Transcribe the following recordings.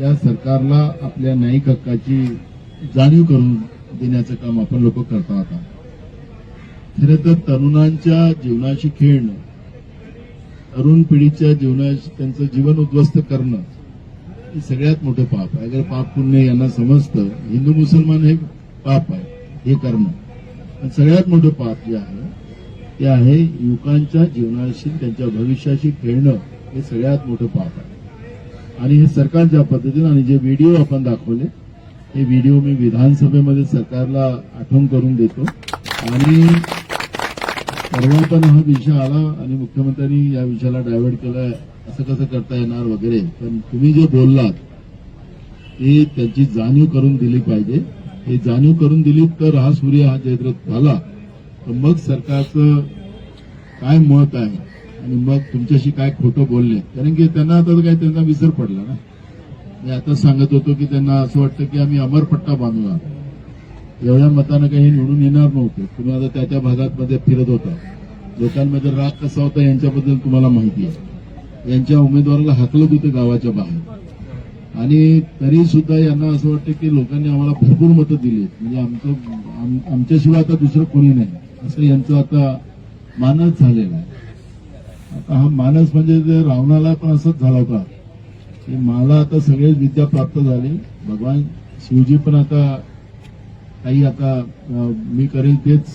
या सरकारला आपल्या न्यायिक हक्काची जाणीव करून देण्याचं काम आपण लोक करतो आता. खरं तर तरुणांच्या जीवनाशी खेळणं तरुण पिढीच्या जीवनाशी त्यांचं जीवन उद्ध्वस्त करणं हे सगळ्यात मोठं पाप आहे. अगर पाप पुण्य यांना समजतं हिंदू मुसलमान हे पाप आहे हे करणं. पण सगळ्यात मोठं पाप जे आहे ते आहे युवकांच्या जीवनाशी त्यांच्या भविष्याशी खेळणं हे सगळ्यात मोठं पाप आहे. आणि हे सरकार ज्या पद्धतीनं आणि जे व्हिडिओ आपण दाखवले हे व्हिडिओ मी विधानसभेमध्ये सरकारला आठवण करून देतो. आणि परवा पण हा विषय आला आणि मुख्यमंत्र्यांनी या विषयाला डायव्हर्ट केलाय असं कसं करता येणार वगैरे पण तुम्ही जे बोललात ते त्याची जाणीव करून दिली पाहिजे. हे जाणीव करून दिली तर हा सूर्य हा जयद्रथ झाला. तर मग सरकारचं काय मत आहे? आणि मग तुमच्याशी काय खोटं बोलले. कारण की त्यांना आता काय त्यांना विसर पडला ना. मी आता सांगत होतो की त्यांना असं वाटतं की आम्ही अमरपट्टा बांधूया एवढ्या मतानं काही निवडून येणार नव्हते. तुम्ही आता त्या त्या भागात मध्ये फिरत होता. लोकांमध्ये राग कसा होता यांच्याबद्दल तुम्हाला माहिती आहे. यांच्या उमेदवाराला हाकलत होते गावाच्या बाहेर. आणि तरी सुद्धा यांना असं वाटतं की लोकांनी आम्हाला भरपूर मतं दिली म्हणजे आमचं आम- आमच्याशिवाय आता दुसरं कोणी नाही. असं यांचं आता मानस झालेलं आहे. आता हा मानस म्हणजे ते रावणाला पण असंच झाला होता. की मला आता सगळेच विद्या प्राप्त झाली. भगवान शिवजी पण आता काही आता मी करेन तेच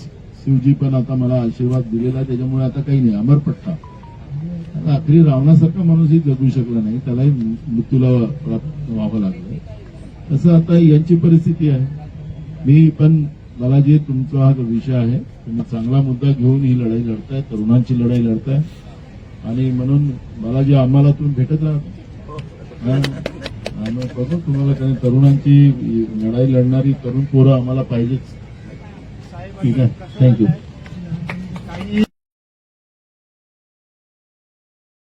शिवजी पण आता मला आशीर्वाद दिलेला आहे. त्याच्यामुळे आता काही नाही अमरपट्टा आता अखेरी रावणासारखा माणूसही जगू शकला नाही. त्यालाही मृत्यूला प्राप्त व्हावं लागलं. तसं आता यांची परिस्थिती आहे. मी पण मला जे तुमचा हा जो विषय आहे. तुम्ही चांगला मुद्दा घेऊन ही लढाई लढताय तरुणांची लढाई लढताय. आणि म्हणून मला जे आम्हाला तुम्ही भेटत राहा आम्ही बघू तुम्हाला काही तरुणांची लढाई लढणारी तरुण पोरं आम्हाला पाहिजेच. ठीक आहे. थँक्यू